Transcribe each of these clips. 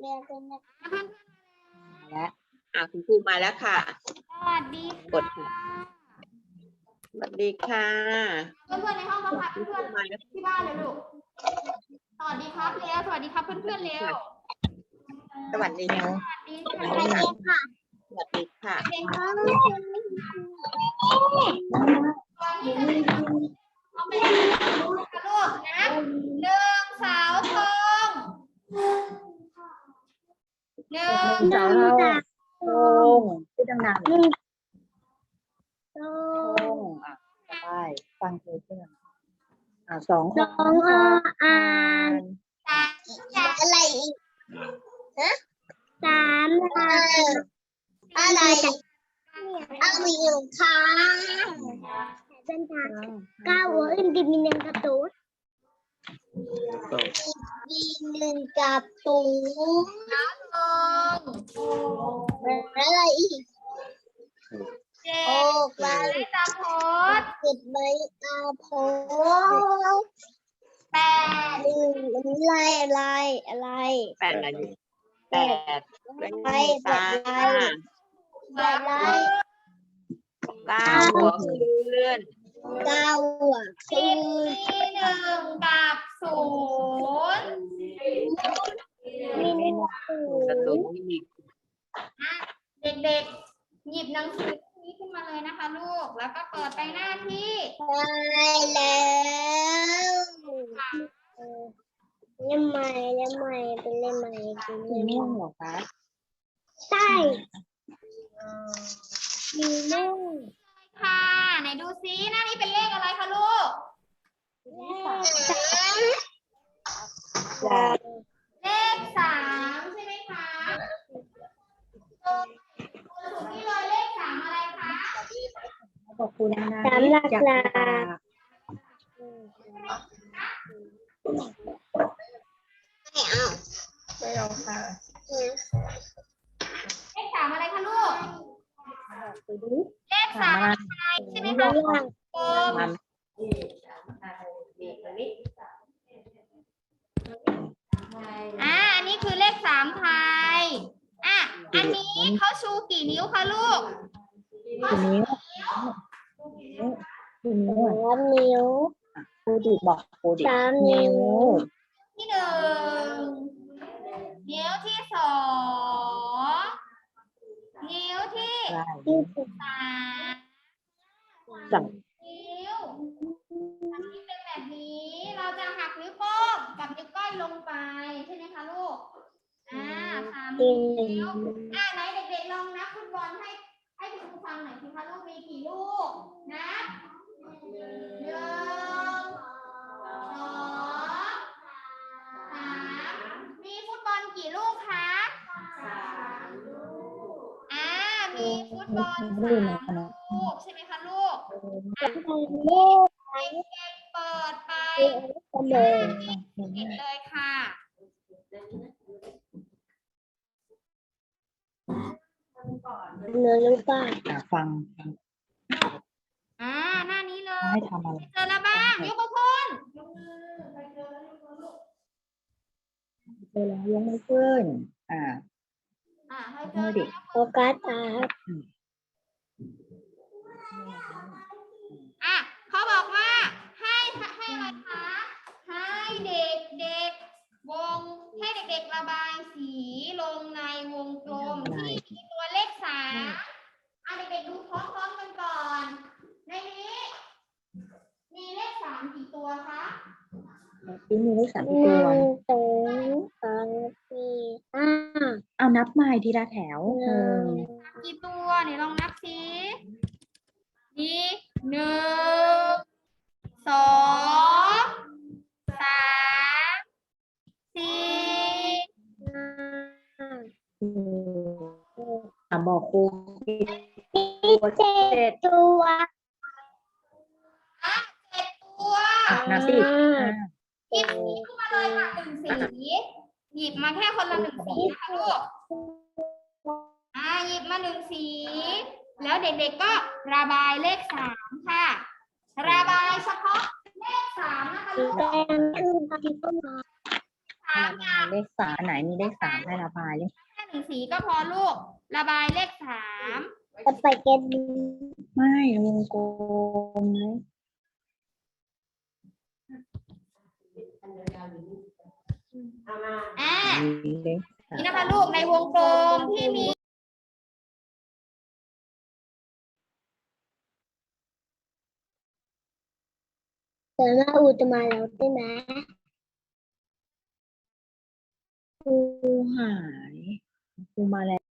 เรียนเป็นนักและอะคุณครูมาแล้วค่ะ สวัสดีกดค่ะ สวัสดีค่ะ เพื่อนๆในห้องนะคะคุณคเพื่รูอนมาแล้วๆที่บ้านเลยลูก สวัสดีครับเร็วสวัสดีครับเพื่อนๆเร็ว สวัสดีค่ะสวัสดีสค่ะวัสดีค่ะสวัสดีค่ะเด็กอ๋อๆวันนี้จะเป็นเอาเป็นลูกนะหนึ่งสาวทอง หนึ่งสาวเราโต้งพูดดังๆหนึ่งสอโต้งงอะไปฟังเพลงเพื่อนอะสองสองอ่อ่านสามอะไรอีกฮะสามลาอะไรเอาอยู่ค่ะเป็นทางก้าวอินดิมินังกระตูด ดีหนึ่งกับตูดทองอะไรอีกเจ็ดไว้ได้ตาโพสเก็บไว้อาโพแปดหนึ่งอะไรอะไรอะไรแปดอะไรแปดเป็นไปตาแบบไรแบบไรเก้าหัวเพื่อน เก้าวสิบอมีหนึ่งกับศูนย์มีหนึ่งศูกระนตุ้นย์อีกเด็กๆ หยิบหนังสือนี้ขึ้นมาเลยนะคะลูก แล้วก็เปิดไปหน้าที่ได้แล้วเล่มใหม่เล่มใหม่เป็นเล่มใหม่เป็นเล่มม่ เหรอคะใช่มีม่ง ค่ะไหนดูซิหน้านี้เป็นเลขอะไรคะลูกสามเลขสามใช่ไหมคะตัวสุดที่เลยเลขสามอะไรคะขอบคุณนะสามหลักจากหลักไม่เอาไม่เอาค่ะเลขสามอะไรคะลูกไปดู เลขสามไรใช่ไหมคะกลมอ่าอันนี้คือเลขสามไทยอะอันนี้เขาชูกี่นิ้วคะลูกทีนี้ทีนี้สามนิ้วครูดิบอกครูดิสามนิ้วที่หนึ่งนิ้วที่สอง วที่ได้ที่สิบสามสั่งนิ้วอันนี้เป็นแบบนี้ เราจะหักนิ้วโป้งกับนิ้วก้อยลงไปใช่ไหมคะลูก อ่าสามที่นิ้วงอ่าไหนเด็กๆลองนับฟุตบอลให้ให้คุณครูฟังหน่อยสิคะลูกมีกี่ลูกนับหนึ่งสองสามมีฟุตบอลกี่ลูกคะสาม มีฟุตบอลไม่ได้นะคณะลูกใช่ไหมคะลูกลูกเด็กๆเปิดไปเสมอเห็นเลยค่ะ เนื้อลูกป้าอะฟังอ่าหน้านี้เลยให้ทำอะไร เจอแล้วบ้างยกมือขึ้นเจอแล้วยังไม่ขึ้น อ่าอ่าให้เจเมือเด็กโฟกัสตาอะเขาบอกว่าให้ให้อะไรคะให้เด็กเด็กวงให้เด็กๆระบายสีลงในวงกลมที่มีตัวเลขสามอะเด็กๆดูพร้อมๆกันก่อน ในนี้ มีเลขสามกี่ตัวคะ ที่มีเลขสามหตัว นึ่งสองสามสี่ห้าเอานับใหม่ทีละแถวหหนึ่นึ่งงกี่ตัวเนี่ยลองนับสินี่หนึ่งสองสามสี่ห้าอะบอกครูมีเจ็ดตัว เจ็ดตัวอะนับสิ อะ หยิบสีขึ้นมาเลยค่ะหนึ่ง สีหยิบมาแค่คนละหนึ่งสีนะคะลูกอ่าหยิบมาหนึ่งสี แล้วเด็กๆก็ระบายเลขสามค่ะ ระบายเฉพาะเลขสามนะคะลูกแดงขึ้นมาที่ต้นสามเลขสามไหนมีเลขสามให้ระบายเลขแค่หนึ่งสีก็พอลูก ระบายเลขสามสปาเกตตีไม่วงกลมเลย อ่ามีเลขสามนี่นะคะลูกในวงกลมที่มีเดี๋ยวมาอูจะมาแล้วใช่ไหมครูหายครูมาแล้ว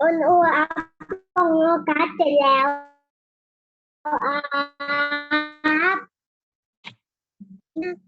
อุนอูอาฟองโอกัสเสร็จแล้วอาบนัก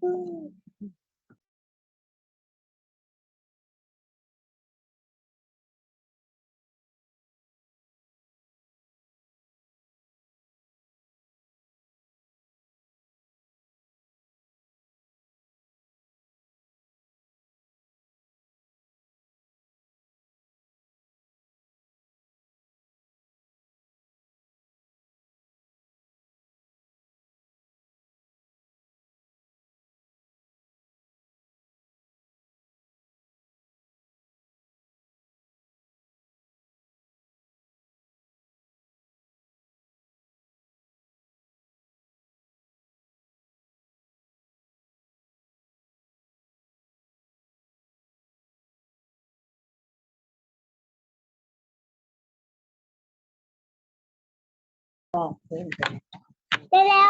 บอกเพิ่มไปเสร็จแล้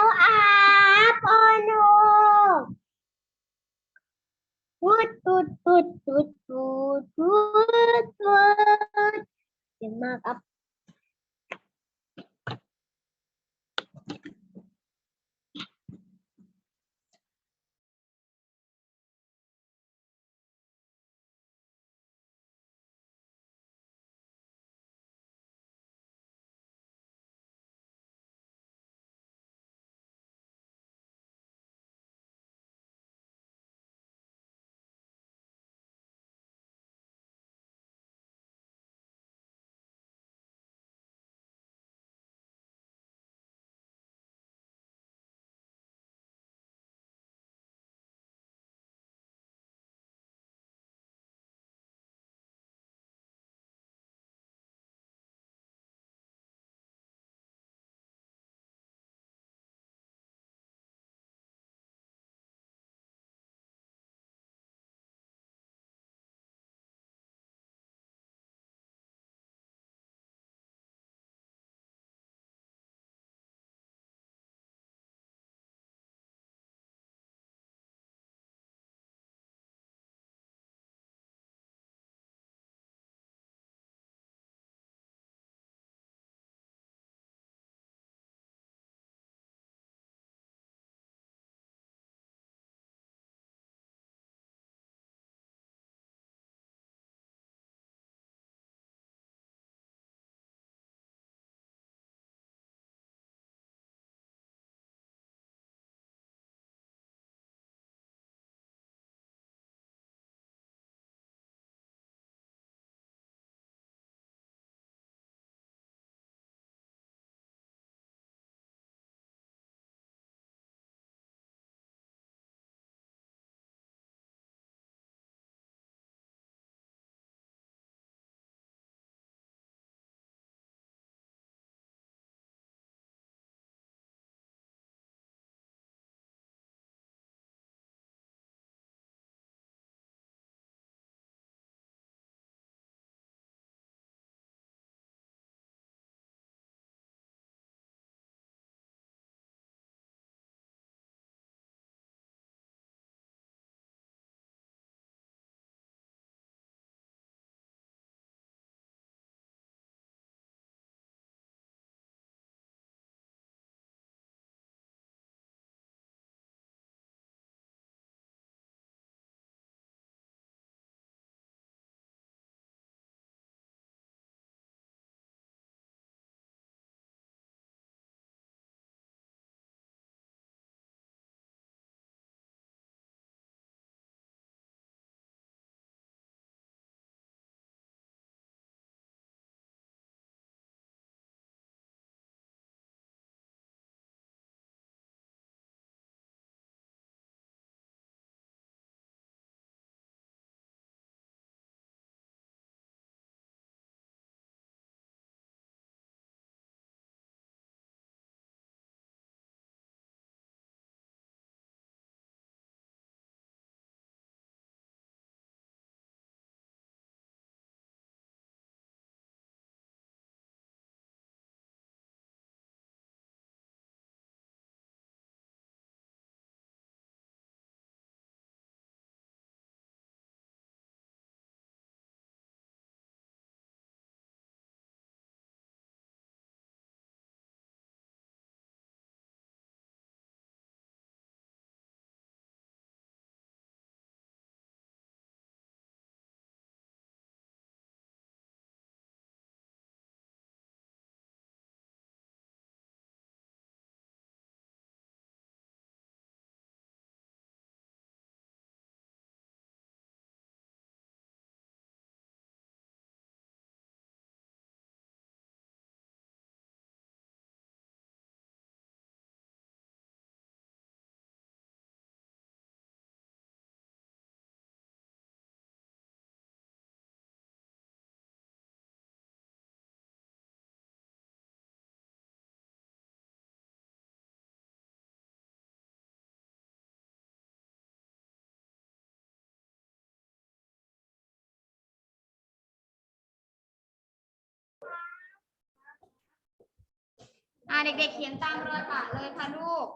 เก่งมาเด็กๆ เขียนตามรอยปะเลยค่ะลูก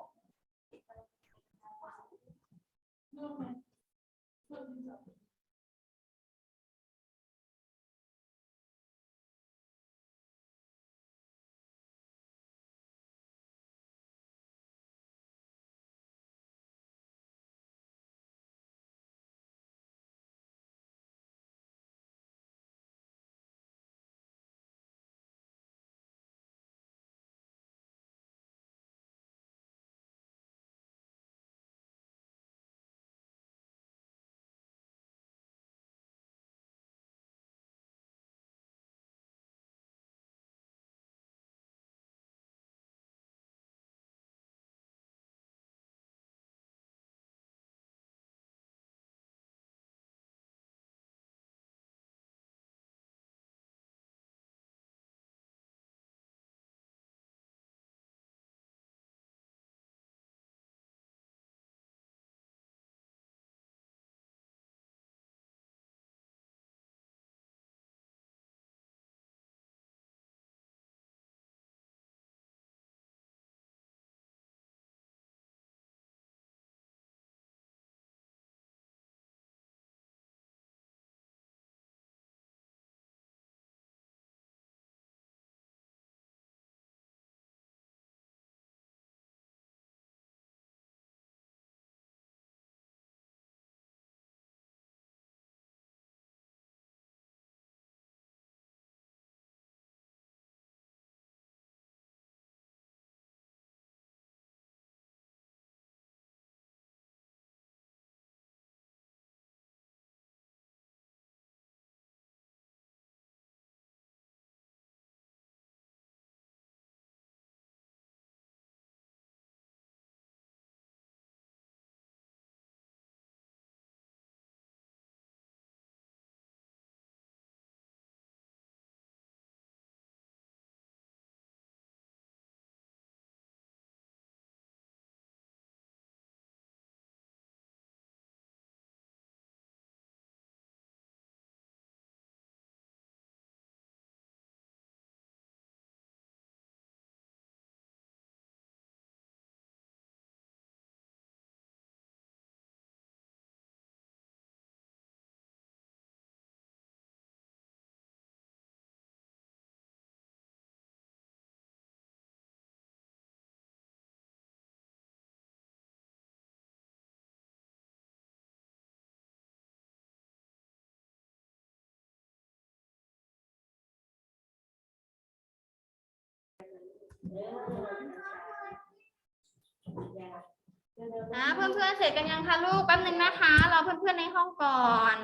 นะเพื่อนๆเสร็จกันยังคะลูกแป๊บนึงนะคะรอเพื่อนๆในห้องก่อน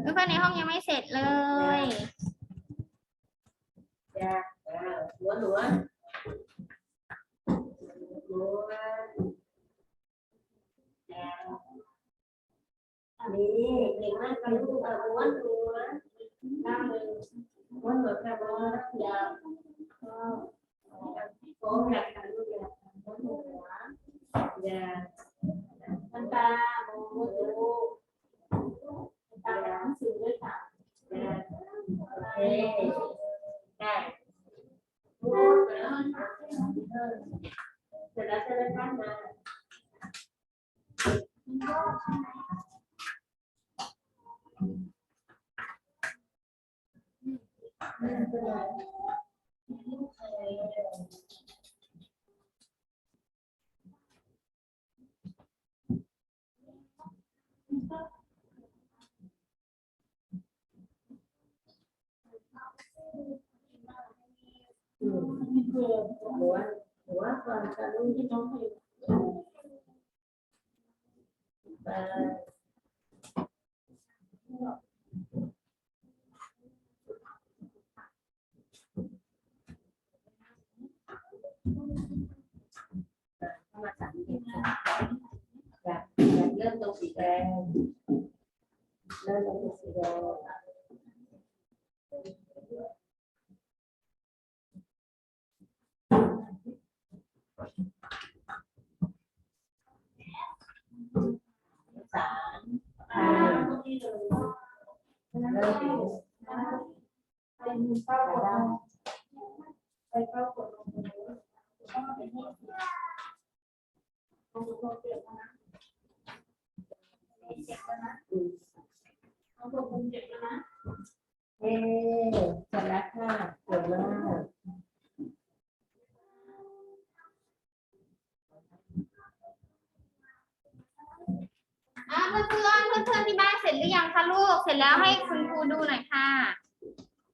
เพื่อนๆในห้องยังไม่เสร็จเลยหัวหัวหัวนี่เก่งมากไปลูกเอาม้วนหัวข้างมือม้วนหัวแค่ม้วนยาวโค้งอยากทำลูกอยากม้วนหัวอย่ามันตาม้วนดูตาหนังสือด้วยค่ะโอเคได้ เสร็จแล้วจะได้ข้ามมา หัวหัวก่อนจะรุ่นที่น้องให้ ไปเข้ามาสัง ดูหน่อยค่ะ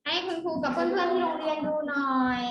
ให้คุณครูกับเพื่อนเพื่อนๆที่โรงเรียนดูหน่อย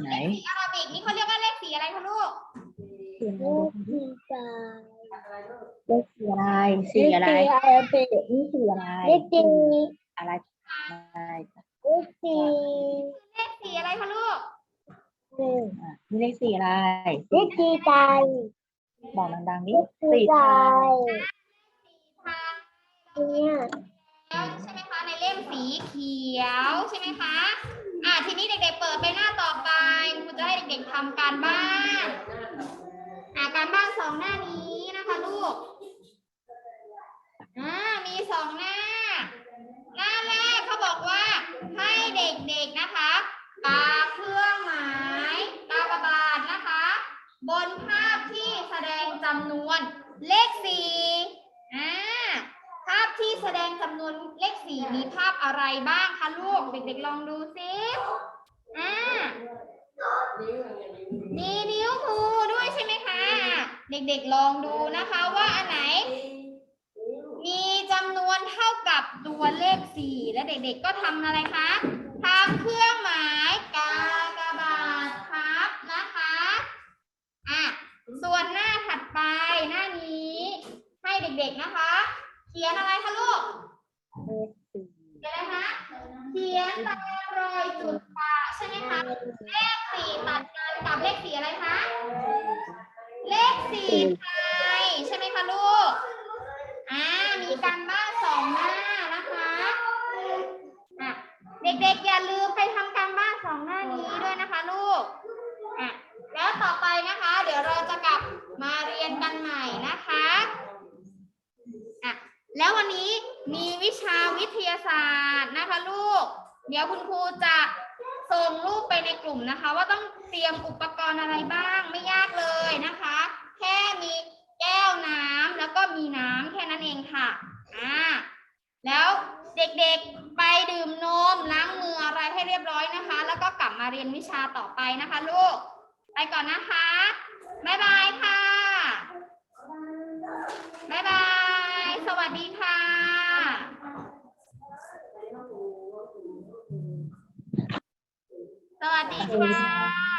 ไหนสีอาราบิกนี่เขาเรียกว่าเลขสีอะไรคะลูกสี่เลขสี่กาเลขสี่อะไรสี่อะไรเป็นนี่สี่อะไรเลขสี่อะไรอะไรเลขสี่เลขสีอะไรคะลูกหนึ่งอะนี่เลขสี่อะไรเลขสี่ไก่บอกดังๆเลนี่ขสี่สี่ไก่ทางเนี่ยแล้วใช่ไหมคะในเล่มสีเขียวใช่ไหมคะ อ่าทีนี้เด็กๆเปิดไปหน้าต่อไปครูจะให้เด็กๆทำการบ้านอ่าการบ้านสองหน้านี้นะคะลูกอ่ามีสองหน้า หน้าแรกเขาบอกว่าให้เด็กๆนะคะปาเครื่องหมายกากบาทนะคะ บนภาพที่แสดงจำนวนเลขสี่อ่า แสดงจำนวนเลขสี่มีภาพอะไรบ้างคะลูก เด็กๆลองดูซิอ่ามีนิ้วมือด้วยใช่ไหมคะอะเด็กๆลองดูนะคะว่าอันไหน มีจำนวนเท่ากับตัวเลขสี่และเด็กๆก็ทำอะไรคะทำเครื่องหมายกากบาทครับนะคะอะส่วนหน้าถัดไปหน้านี้ให้เด็กๆนะคะ เขียนอะไรคะลูกเลขสี่เขียนอะไรคะเขียนตามรอยจุดปะใช่ไหมคะเลขสี่ตัดกันกับเลขสี่อะไรคะเลขสี่ไทยใช่ไหมคะลูกอ่ามีการบ้านสองหน้านะคะอะเด็กๆอย่าลืมไปทำการบ้านสองหน้านี้ด้วยนะคะลูกอะแล้วต่อไปนะคะ เดี๋ยวเราจะกลับมาเรียนกันใหม่นะคะอะ แล้ววันนี้มีวิชาวิทยาศาสตร์นะคะลูก เดี๋ยวคุณครูจะส่งรูปไปในกลุ่มนะคะ ว่าต้องเตรียมอุปกรณ์อะไรบ้างไม่ยากเลยนะคะ แค่มีแก้วน้ำแล้วก็มีน้ำแค่นั้นเองค่ะอ่าแล้วเด็กๆไปดื่มนมล้างมืออะไรให้เรียบร้อยนะคะ แล้วก็กลับมาเรียนวิชาต่อไปนะคะลูก ไปก่อนนะคะ บ๊ายบายค่ะ บ๊ายบาย สวัสดีค่ะ สวัสดีค่ะ